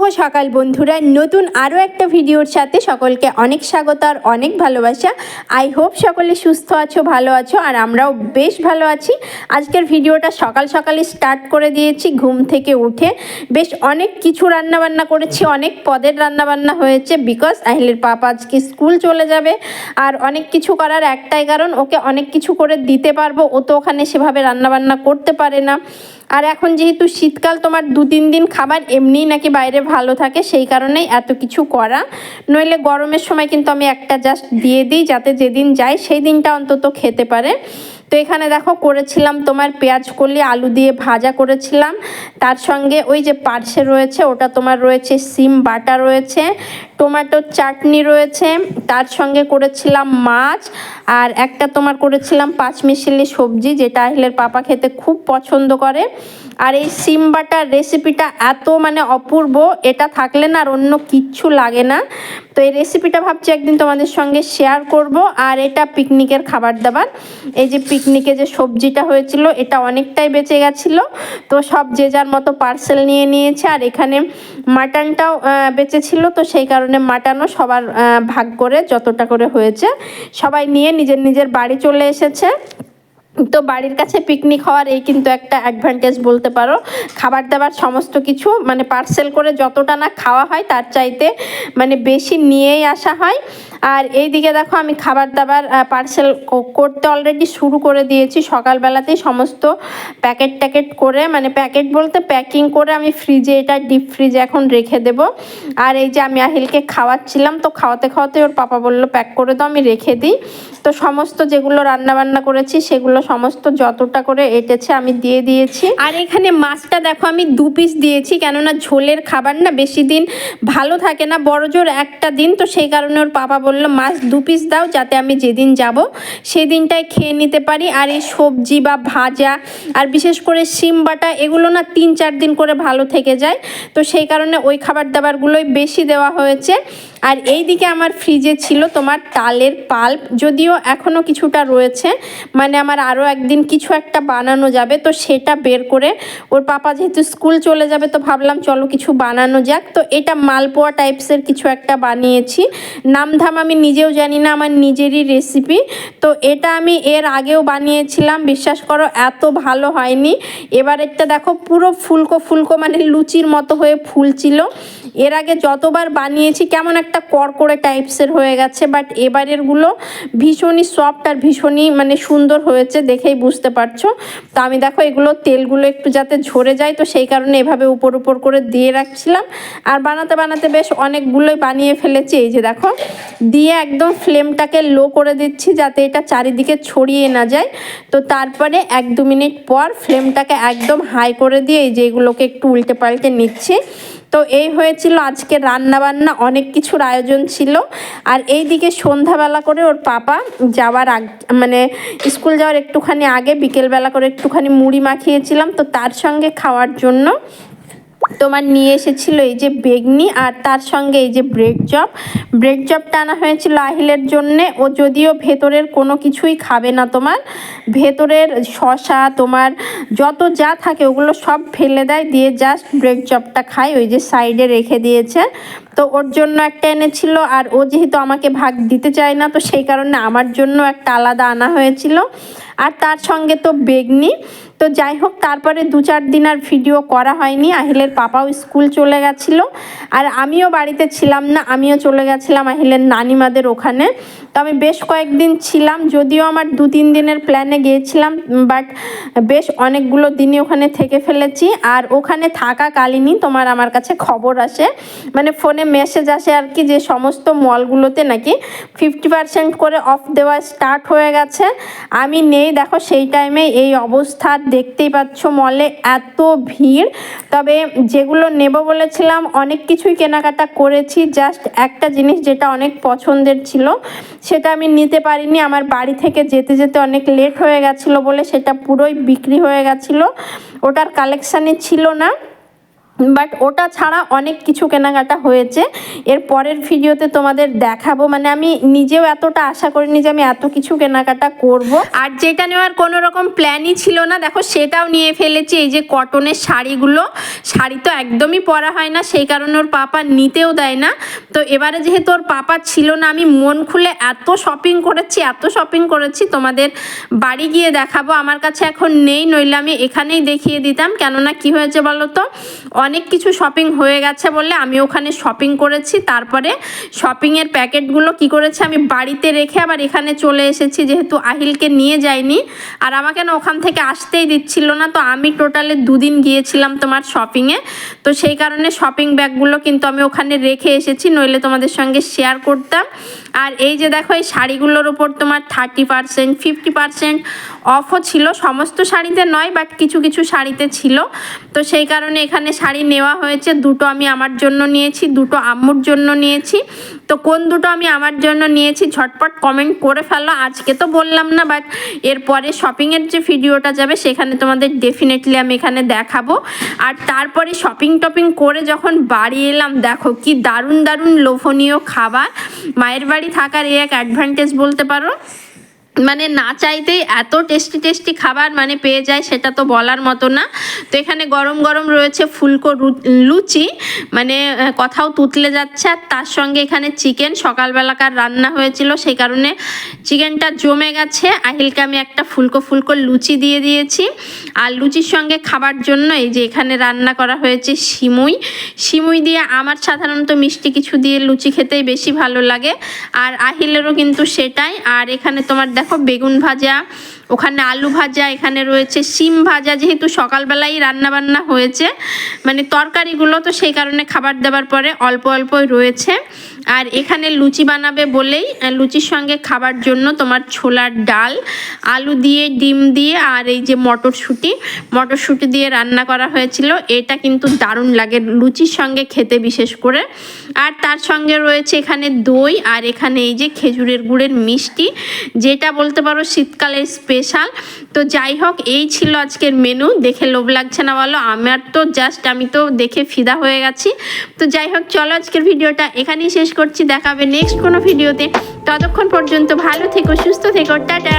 শুভ সকাল বন্ধুরা। নতুন আরও একটা ভিডিওর সাথে সকলকে অনেক স্বাগত আর অনেক ভালোবাসা। আই হোপ সকলে সুস্থ আছো, ভালো আছো, আর আমরাও বেশ ভালো আছি। আজকের ভিডিওটা সকাল সকালে স্টার্ট করে দিয়েছি, ঘুম থেকে উঠে। বেশ অনেক কিছু রান্নাবান্না করেছি, অনেক পদের রান্নাবান্না হয়েছে বিকজ আহিলের পাপা আজকে স্কুল চলে যাবে। আর অনেক কিছু করার একটাই কারণ, ওকে অনেক কিছু করে দিতে পারব, ও তো ওখানে সেভাবে রান্নাবান্না করতে পারে না। আর এখন যেহেতু শীতকাল, তোমার দু, তিন দিন খাবার এমনিই নাকি বাইরে ভালো থাকে, সেই কারণেই এত কিছু করা। নইলে গরমের সময় কিন্তু আমি একটা জাস্ট দিয়ে দিই, যাতে যেদিন যাই সেই দিনটা অন্তত খেতে পারে। তো এখানে দেখো, করেছিলাম তোমার পেঁয়াজ কলি, আলু দিয়ে ভাজা করেছিলাম। তার সঙ্গে ওই যে পার্সে রয়েছে, ওটা তোমার রয়েছে, সিম বাটা রয়েছে। টমেটোর চাটনি রয়েছে, তার সঙ্গে করেছিলাম মাছ, আর একটা তোমার করেছিলাম পাঁচমিশালি সবজি, যেটা আহিলের পাপা খেতে খুব পছন্দ করে। আর এই সিম বাটার রেসিপিটা এত মানে অপূর্ব, এটা থাকলে না আর অন্য কিচ্ছু লাগে না। তো এই রেসিপিটা ভাবছি একদিন তোমাদের সঙ্গে শেয়ার করব, আর এটা পিকনিকের খাবার দাবার। এই যে পিকনিকে যে সবজিটা হয়েছিল, এটা অনেকটাই বেঁচে গেছিল। তো সব যে যার মতো পার্সেল নিয়ে নিয়েছে, আর এখানে মাটনটাও বেঁচে ছিল তো সেই কারণে মাটনও সবার ভাগ করে যতটা করে হয়েছে। সবাই নিয়ে নিজের নিজের বাড়ি চলে এসেছে। তো বাড়ির কাছে পিকনিক হওয়ার এই কিন্তু একটা অ্যাডভান্টেজ বলতে পারো। খাবার দাবার সমস্ত কিছু মানে পার্সেল করে যতটা না খাওয়া হয়, তার চাইতে মানে বেশি নিয়েই আসা হয়। আর এই দিকে দেখো আমি খাবার দাবার পার্সেল করতে অলরেডি শুরু করে দিয়েছি। সকালবেলাতেই সমস্ত প্যাকেট ট্যাকেট করে মানে প্যাকেট বলতে প্যাকিং করে আমি ফ্রিজে এটা ডিপ ফ্রিজে এখন রেখে দেব। আর এই যে আমি আহিলকে খাওয়াচ্ছিলাম, তো খাওয়াতে খাওয়াতে ওর পাপা বলল প্যাক করে দাও, আমি রেখে দিই। তো সমস্ত যেগুলো রান্না বান্না করেছি, সেগুলো সমস্ত যতটা করে এটেছে আমি দিয়ে দিয়েছি। আর এখানে মাছটা দেখো আমি দু পিস দিয়েছি, কেননা ঝোলের খাবার না বেশি দিন ভালো থাকে না বড় জোর একটা দিন, তো সেই কারণে ওর পাপা বলল, মাছ দু পিস দাও, যাতে আমি যেদিন যাব সেই দিনটায় খেয়ে নিতে পারি। আর এই সবজি বা ভাজা, আর বিশেষ করে সিম বাটা, এগুলো না তিন চার দিন করে ভালো থেকে যায়। তো সেই কারণে ওই খাবার দাবারগুলোই বেশি দেওয়া হয়েছে। আর এই দিকে আমার ফ্রিজে ছিল তোমার তালের পাল্প যদিও এখনও কিছুটা রয়েছে। মানে আমার আরও একদিন কিছু একটা বানানো যাবে, তো সেটা বের করে ওর পাপা যেহেতু স্কুল চলে যাবে, তো ভাবলাম চলো কিছু বানানো যাক। তো এটা মালপোয়া টাইপসের কিছু একটা বানিয়েছি। নামধাম আমি নিজেও জানি না, আমার নিজেরই রেসিপি তো এটা আমি এর আগেও বানিয়েছিলাম, বিশ্বাস করো, এত ভালো হয়নি। এবারেরটা দেখো, পুরো ফুলকো ফুলকো মানে লুচির মতো হয়ে ফুলছিল। এর আগে যতবার বানিয়েছি, কেমন একটা কড়কড়ে টাইপসের হয়ে গেছে বাট এবারেরগুলো ভীষণই সফট আর ভীষণই মানে সুন্দর হয়েছে দেখেই বুঝতে পারছ। তো আমি দেখো এগুলো, তেলগুলো একটু যাতে ঝরে যায়, তো সেই কারণে এভাবে উপর উপর করে দিয়ে রাখছিলাম। আর বানাতে বানাতে বেশ অনেকগুলোই বানিয়ে ফেলেছি, এই যে দেখো। দিয়ে একদম ফ্লেমটাকে লো করে দিচ্ছি যাতে এটা চারিদিকে ছড়িয়ে না যায়। তো তারপরে এক দু মিনিট পর ফ্লেমটাকে একদম হাই করে দিয়ে এই যে এগুলোকে একটু উল্টে পাল্টে নিচ্ছি। তো এই হয়েছিল আজকে রান্নাবান্না, অনেক কিছুর আয়োজন ছিল। আর এই দিকে সন্ধ্যাবেলা করে ওর পাপা যাওয়ার আগ মানে স্কুল যাওয়ার একটুখানি আগে, বিকেলবেলা করে একটুখানি মুড়ি মাখিয়েছিলাম। তো তার সঙ্গে খাওয়ার জন্য তোমার নিয়ে এসেছিল এই যে বেগনি আর তার সঙ্গে এই যে ব্রেড চপ। ব্রেড চপ আনা হয়েছিল আহিলের জন্যে। ও যদিও ভেতরের কোনো কিছুই খাবে না তোমার। ভেতরের শশা, তোমার যত যা থাকে ওগুলো সব ফেলে দেয়, দিয়ে জাস্ট ব্রেড চপটা খায়। ওই যে সাইডে রেখে দিয়েছে। তো ওর জন্য একটা এনেছিল আর ও যেহেতু আমাকে ভাগ দিতে চায় না, তো সেই কারণে আমার জন্য একটা আলাদা আনা হয়েছিল। আর তার সঙ্গে তো বেগনি। তো যাই হোক, তারপরে দু চার দিন আর ভিডিও করা হয়নি। আহিলের পাপাও স্কুল চলে গেছিল। আর আমিও বাড়িতে ছিলাম না, আমিও চলে গেছিলাম আহিলের নানিমাদের ওখানে। তো আমি বেশ কয়েকদিন ছিলাম, যদিও আমার দু তিন দিনের প্ল্যানে গিয়েছিলাম, বাট বেশ অনেকগুলো দিনই ওখানে থেকে ফেলেছি। আর ওখানে থাকাকালীনই তোমার আমার কাছে খবর আসে। মানে ফোনে মেসেজ আসে আর কি যে সমস্ত মলগুলোতে নাকি ফিফটি পার্সেন্ট করে অফ দেওয়া স্টার্ট হয়ে গেছে। আমি নেই, দেখো সেই টাইমে এই অবস্থা, দেখতেই পাচ্ছ মলে এত ভিড়। তবে যেগুলো নেব বলেছিলাম, অনেক কিছুই কেনাকাটা করেছি। জাস্ট একটা জিনিস যেটা অনেক পছন্দের ছিল, সেটা আমি নিতে পারিনি। আমার বাড়ি থেকে যেতে যেতে অনেক লেট হয়ে গেছিল বলে সেটা পুরোই বিক্রি হয়ে গেছিল। ওটার কালেকশানে ছিল না। বাট ওটা ছাড়া অনেক কিছু কেনাকাটা হয়েছে। এর পরের ভিডিওতে তোমাদের দেখাবো। মানে আমি নিজেও এতটা আশা করিনি যে আমি এত কিছু কেনাকাটা করব। আর যেটা নেওয়ার কোনো রকম প্ল্যানই ছিল না, দেখো সেটাও নিয়ে ফেলেছি। এই যে কটনের শাড়িগুলো, শাড়ি তো একদমই পরা হয় না, সেই কারণে ওর পাপা নিতেও দেয় না। তো এবারে যেহেতু ওর পাপা ছিল না, আমি মন খুলে এত শপিং করেছি, এত শপিং করেছি, তোমাদের বাড়ি গিয়ে দেখাবো। আমার কাছে এখন নেই, নইলে আমি এখানেই দেখিয়ে দিতাম। কেননা কি হয়েছে বলো তো? অনেক কিছু শপিং হয়ে গেছে বলে আমি ওখানে শপিং করেছি। তারপরে শপিংয়ের প্যাকেটগুলো কি করেছে? আমি বাড়িতে রেখে আবার এখানে চলে এসেছি, যেহেতু আহিলকে নিয়ে যাইনি। আর আমাকে না ওখান থেকে আসতেই দিচ্ছিল না, তো আমি টোটালে দুদিন গিয়েছিলাম তোমার শপিংয়ে তো সেই কারণে শপিং ব্যাগগুলো কিন্তু আমি ওখানে রেখে এসেছি, নইলে তোমাদের সঙ্গে শেয়ার করতাম। আর এই যে দেখো, এই শাড়িগুলোর ওপর তোমার থার্টি পার্সেন্ট ফিফটি পার্সেন্ট অফও ছিল। সমস্ত শাড়িতে নয় বাট কিছু কিছু শাড়িতে ছিল। তো সেই কারণে এখানে শাড়ি নেওয়া হয়েছে, দুটো আমি আমার জন্য নিয়েছি, দুটো আম্মুর জন্য নিয়েছি। তো কোন দুটো আমি আমার জন্য নিয়েছি ঝটপট কমেন্ট করে ফেলো। আজকে তো বললাম না বাট এরপরে শপিংয়ের যে ভিডিওটা যাবে, সেখানে তোমাদের ডেফিনেটলি আমি এখানে দেখাবো। আর তারপরে শপিং টপিং করে যখন বাড়ি এলাম, দেখো কি দারুণ দারুণ লোভনীয় খাবার। মায়ের বাড়ি থাকার এই এক অ্যাডভান্টেজ বলতে পারো। মানে না চাইতেই এত টেস্টি টেস্টি খাবার মানে পেয়ে যায় সেটা তো বলার মতো না। তো এখানে গরম গরম রয়েছে ফুলকো লুচি মানে কথাও তুতলে যাচ্ছে। আর তার সঙ্গে এখানে চিকেন সকালবেলাকার রান্না হয়েছিল, সেই কারণে চিকেনটা জমে গেছে। আহিলকে আমি একটা ফুলকো ফুলকো লুচি দিয়ে দিয়েছি। আর লুচির সঙ্গে খাবার জন্য এই যে এখানে রান্না করা হয়েছে সিমুই। সিমুই দিয়ে আমার সাধারণত মিষ্টি কিছু দিয়ে লুচি খেতেই বেশি ভালো লাগে। আর আহিলেরও কিন্তু সেটাই। আর এখানে তোমার দেখো বেগুন ভাজা, ওখানে আলু ভাজা, এখানে রয়েছে শিম ভাজা, যেহেতু সকালবেলাই রান্নাবান্না হয়েছে মানে তরকারিগুলো তো সেই কারণে খাবার দেওয়ার পরে অল্প অল্পই রয়েছে। আর এখানে লুচি বানাবে বলেই লুচির সঙ্গে খাবার জন্য তোমার ছোলার ডাল, আলু দিয়ে, ডিম দিয়ে আর এই যে মটরশুঁটি। মটরশুঁটি দিয়ে রান্না করা হয়েছিল। এটা কিন্তু দারুণ লাগে লুচির সঙ্গে খেতে বিশেষ করে। আর তার সঙ্গে রয়েছে এখানে দই আর এখানে এই যে খেজুরের গুড়ের মিষ্টি, যেটা বলতে পারো শীতকালের স্পেশাল। তো যাই হোক, এই ছিল আজকের মেনু। দেখে লোভ লাগছে না বলো, আমার তো জাস্ট আমি তো দেখে ফিদা হয়ে গেছি। তো যাই হোক, চলো আজকের ভিডিওটা এখানেই শেষ করছি দেখাবে নেক্সট কোনো ভিডিওতে ততক্ষণ পর্যন্ত ভালো থেকো সুস্থ থেকো টাটা।